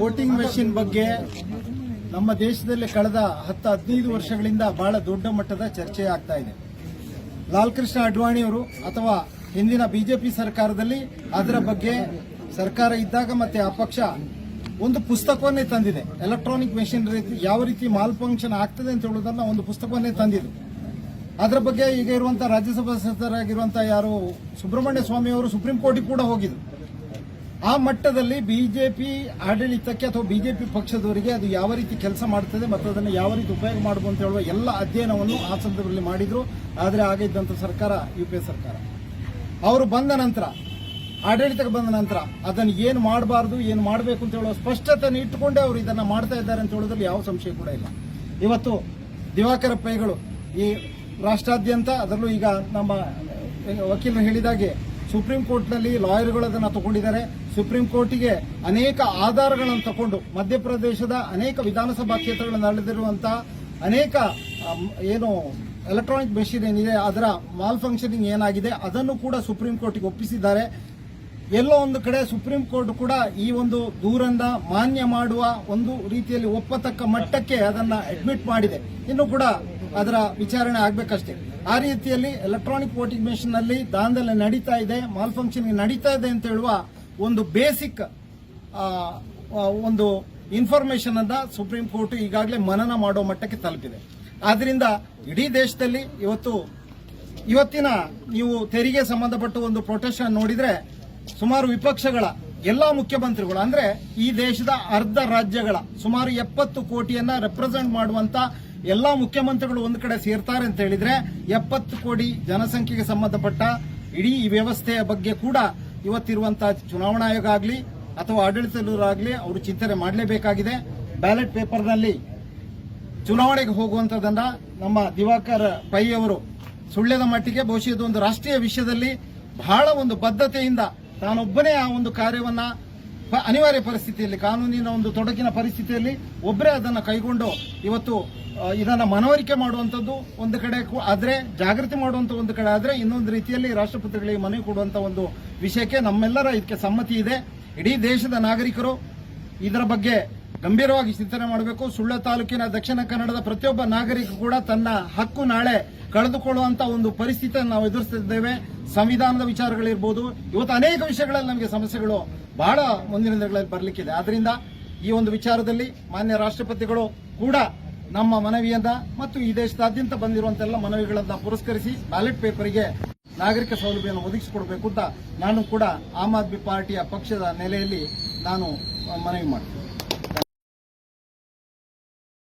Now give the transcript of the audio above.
Voting machine ಬಗ್ಗೆ ನಮ್ಮ ದೇಶದಲ್ಲಿ ಕಳೆದ ಹತ್ತು ಹದಿನೈದು ವರ್ಷಗಳಿಂದ ಬಹಳ ದೊಡ್ಡ ಮಟ್ಟದ ಚರ್ಚೆ ಆಗ್ತಾ ಇದೆ. ಲಾಲ್ ಕೃಷ್ಣ ಅಡ್ವಾಣಿಯವರು ಅಥವಾ ಹಿಂದಿನ ಬಿಜೆಪಿ ಸರ್ಕಾರದಲ್ಲಿ ಅದರ ಬಗ್ಗೆ ಸರ್ಕಾರ ಇದ್ದಾಗ ಮತ್ತೆ ಆ ಪಕ್ಷ ಒಂದು ಪುಸ್ತಕವನ್ನೇ ತಂದಿದೆ. ಎಲೆಕ್ಟ್ರಾನಿಕ್ ಮೆಷಿನ್ ಯಾವ ರೀತಿ ಮಾಲ್ ಫಂಕ್ಷನ್ ಆಗ್ತದೆ ಅಂತ ಹೇಳೋದನ್ನ ಒಂದು ಪುಸ್ತಕವನ್ನೇ ತಂದಿದೆ. ಅದರ ಬಗ್ಗೆ ಈಗ ಇರುವಂತಹ ರಾಜ್ಯಸಭಾ ಸದಸ್ಯರಾಗಿರುವಂತಹ ಯಾರು ಸುಬ್ರಹ್ಮಣ್ಯ ಸ್ವಾಮಿ ಅವರು ಸುಪ್ರೀಂ ಕೋರ್ಟಿಗೆ ಕೂಡ ಹೋಗಿದ್ರು. ಆ ಮಟ್ಟದಲ್ಲಿ ಬಿಜೆಪಿ ಆಡಳಿತಕ್ಕೆ ಅಥವಾ ಬಿಜೆಪಿ ಪಕ್ಷದವರಿಗೆ ಅದು ಯಾವ ರೀತಿ ಕೆಲಸ ಮಾಡ್ತದೆ ಮತ್ತು ಅದನ್ನು ಯಾವ ರೀತಿ ಉಪಯೋಗ ಮಾಡಬಹುದು ಅಂತ ಹೇಳುವ ಎಲ್ಲ ಅಧ್ಯಯನವನ್ನು ಆ ಸಂದರ್ಭದಲ್ಲಿ ಮಾಡಿದ್ರು. ಆದರೆ ಆಗಿದ್ದಂಥ ಸರ್ಕಾರ, ಯು ಸರ್ಕಾರ. ಅವರು ಬಂದ ನಂತರ, ಆಡಳಿತಕ್ಕೆ ಬಂದ ನಂತರ ಅದನ್ನು ಏನು ಮಾಡಬಾರ್ದು, ಏನು ಮಾಡಬೇಕು ಅಂತ ಹೇಳುವ ಸ್ಪಷ್ಟತೆಯನ್ನು ಇಟ್ಟುಕೊಂಡೇ ಅವರು ಇದನ್ನು ಮಾಡ್ತಾ ಇದ್ದಾರೆ ಅಂತ ಹೇಳೋದ್ರಲ್ಲಿ ಯಾವ ಸಂಶಯ ಕೂಡ ಇಲ್ಲ. ಇವತ್ತು ದಿವಾಕರ ಪೈಗಳು ಈ ರಾಷ್ಟ್ರಾದ್ಯಂತ ಅದರಲ್ಲೂ ಈಗ ನಮ್ಮ ವಕೀಲರು ಹೇಳಿದಾಗೆ ಸುಪ್ರೀಂ ಕೋರ್ಟ್ನಲ್ಲಿ ಲಾಯರ್ಗಳು ಅದನ್ನು ತಗೊಂಡಿದ್ದಾರೆ. ಸುಪ್ರೀಂ ಕೋರ್ಟಿಗೆ ಅನೇಕ ಆಧಾರಗಳನ್ನು ತಗೊಂಡು ಮಧ್ಯಪ್ರದೇಶದ ಅನೇಕ ವಿಧಾನಸಭಾ ಕ್ಷೇತ್ರಗಳಲ್ಲಿ ನಡೆದಿರುವಂತಹ ಅನೇಕ ಏನು ಎಲೆಕ್ಟ್ರಾನಿಕ್ ಮೆಷಿನ್ ಏನಿದೆ, ಅದರ ಮಾಲ್ ಫಂಕ್ಷನಿಂಗ್ ಏನಾಗಿದೆ, ಅದನ್ನು ಕೂಡ ಸುಪ್ರೀಂ ಕೋರ್ಟಿಗೆ ಒಪ್ಪಿಸಿದ್ದಾರೆ. ಎಲ್ಲೋ ಒಂದು ಕಡೆ ಸುಪ್ರೀಂ ಕೋರ್ಟ್ ಕೂಡ ಈ ಒಂದು ದೂರನ್ನ ಮಾನ್ಯ ಮಾಡುವ ಒಂದು ರೀತಿಯಲ್ಲಿ ಒಪ್ಪತಕ್ಕ ಮಟ್ಟಕ್ಕೆ ಅದನ್ನ ಅಡ್ಮಿಟ್ ಮಾಡಿದೆ. ಇನ್ನು ಕೂಡ ಅದರ ವಿಚಾರಣೆ ಆಗ್ಬೇಕಷ್ಟೇ. ಆ ರೀತಿಯಲ್ಲಿ ಎಲೆಕ್ಟ್ರಾನಿಕ್ ವೋಟಿಂಗ್ ಮೆಷಿನ್ನಲ್ಲಿ ದಾನದಲ್ಲಿ ನಡೀತಾ ಇದೆ ಮಾಲ್ ಫಂಕ್ಷನ್ ನಡೀತಾ ಇದೆ ಅಂತ ಹೇಳುವ ಒಂದು ಬೇಸಿಕ್ ಒಂದು ಇನ್ಫಾರ್ಮೇಶನ್ ಅನ್ನ ಸುಪ್ರೀಂ ಕೋರ್ಟ್ ಈಗಾಗಲೇ ಮನನ ಮಾಡೋ ಮಟ್ಟಕ್ಕೆ ತಲುಪಿದೆ. ಆದ್ರಿಂದ ಇಡೀ ದೇಶದಲ್ಲಿ ಇವತ್ತು, ಇವತ್ತಿನ ನೀವು ತೆರಿಗೆ ಸಂಬಂಧಪಟ್ಟ ಒಂದು ಪ್ರೊಟೆಸ್ಟ್ ನೋಡಿದ್ರೆ ಸುಮಾರು ವಿಪಕ್ಷಗಳ, ಎಲ್ಲಾ ಮುಖ್ಯಮಂತ್ರಿಗಳು, ಅಂದ್ರೆ ಈ ದೇಶದ ಅರ್ಧ ರಾಜ್ಯಗಳ ಸುಮಾರು ಎಪ್ಪತ್ತು ಕೋಟಿಯನ್ನ ರೆಪ್ರೆಸೆಂಟ್ ಮಾಡುವಂತ ಎಲ್ಲಾ ಮುಖ್ಯಮಂತ್ರಿಗಳು ಒಂದು ಕಡೆ ಸೇರ್ತಾರೆ ಅಂತ ಹೇಳಿದ್ರೆ ಎಪ್ಪತ್ತು ಕೋಟಿ ಜನಸಂಖ್ಯೆಗೆ ಸಂಬಂಧಪಟ್ಟ ಇಡೀ ಈ ವ್ಯವಸ್ಥೆಯ ಬಗ್ಗೆ ಕೂಡ ಇವತ್ತಿರುವಂತಹ ಚುನಾವಣಾ ಆಯೋಗ ಆಗಲಿ ಅಥವಾ ಆಡಳಿತದವರಾಗಲಿ ಅವರು ಚಿಂತನೆ ಮಾಡಲೇಬೇಕಾಗಿದೆ. ಬ್ಯಾಲೆಟ್ ಪೇಪರ್ನಲ್ಲಿ ಚುನಾವಣೆಗೆ ಹೋಗುವಂತದನ್ನ ನಮ್ಮ ದಿವಾಕರ್ ಪೈ ಅವರು ಸುಳ್ಳ್ಯದ ಮಟ್ಟಿಗೆ ಬಹುಶಃ ಒಂದು ರಾಷ್ಟ್ರೀಯ ವಿಷಯದಲ್ಲಿ ಬಹಳ ಒಂದು ಬದ್ಧತೆಯಿಂದ ತಾನೊಬ್ಬನೇ ಆ ಒಂದು ಕಾರ್ಯವನ್ನ ಅನಿವಾರ್ಯ ಪರಿಸ್ಥಿತಿಯಲ್ಲಿ, ಕಾನೂನಿನ ಒಂದು ತೊಡಕಿನ ಪರಿಸ್ಥಿತಿಯಲ್ಲಿ ಒಬ್ಬರೇ ಅದನ್ನು ಕೈಗೊಂಡು ಇವತ್ತು ಇದನ್ನು ಮನವರಿಕೆ ಮಾಡುವಂಥದ್ದು ಒಂದು ಕಡೆ ಆದ್ರೆ, ಜಾಗೃತಿ ಮಾಡುವಂಥ ಒಂದು ಕಡೆ ಆದರೆ ಇನ್ನೊಂದು ರೀತಿಯಲ್ಲಿ ರಾಷ್ಟ್ರಪತಿಗಳಿಗೆ ಮನವಿ ಕೊಡುವಂಥ ಒಂದು ವಿಷಯಕ್ಕೆ ನಮ್ಮೆಲ್ಲರ ಇದಕ್ಕೆ ಸಮ್ಮತಿ ಇದೆ. ಇಡೀ ದೇಶದ ನಾಗರಿಕರು ಇದರ ಬಗ್ಗೆ ಗಂಭೀರವಾಗಿ ಚಿಂತನೆ ಮಾಡಬೇಕು. ಸುಳ್ಳ ತಾಲೂಕಿನ ದಕ್ಷಿಣ ಕನ್ನಡದ ಪ್ರತಿಯೊಬ್ಬ ನಾಗರಿಕ ಕೂಡ ತನ್ನ ಹಕ್ಕು ನಾಳೆ ಕಳೆದುಕೊಳ್ಳುವಂತ ಒಂದು ಪರಿಸ್ಥಿತಿಯನ್ನು ನಾವು ಎದುರಿಸುತ್ತಿದ್ದೇವೆ ಸಂವಿಧಾನದ ವಿಚಾರಗಳಿರ್ಬೋದು. ಇವತ್ತು ಅನೇಕ ವಿಷಯಗಳಲ್ಲಿ ನಮಗೆ ಸಮಸ್ಯೆಗಳು ಬಹಳ ಮುಂದಿನ ದಿನಗಳಲ್ಲಿ ಬರಲಿಕ್ಕಿದೆ. ಆದ್ರಿಂದ ಈ ಒಂದು ವಿಚಾರದಲ್ಲಿ ಮಾನ್ಯ ರಾಷ್ಟ್ರಪತಿಗಳು ಕೂಡ ನಮ್ಮ ಮನವಿಯನ್ನ ಮತ್ತು ಈ ದೇಶದಾದ್ಯಂತ ಬಂದಿರುವಂತ ಎಲ್ಲ ಮನವಿಗಳನ್ನ ಪುರಸ್ಕರಿಸಿ ಬ್ಯಾಲೆಟ್ ಪೇಪರ್ಗೆ ನಾಗರಿಕ ಸೌಲಭ್ಯವನ್ನು ಒದಗಿಸಿಕೊಡಬೇಕು ಅಂತ ನಾನು ಕೂಡ ಆಮ್ ಆದ್ಮಿ ಪಾರ್ಟಿಯ ಪಕ್ಷದ ನೆಲೆಯಲ್ಲಿ ನಾನು ಮನವಿ ಮಾಡ್ತೀನಿ.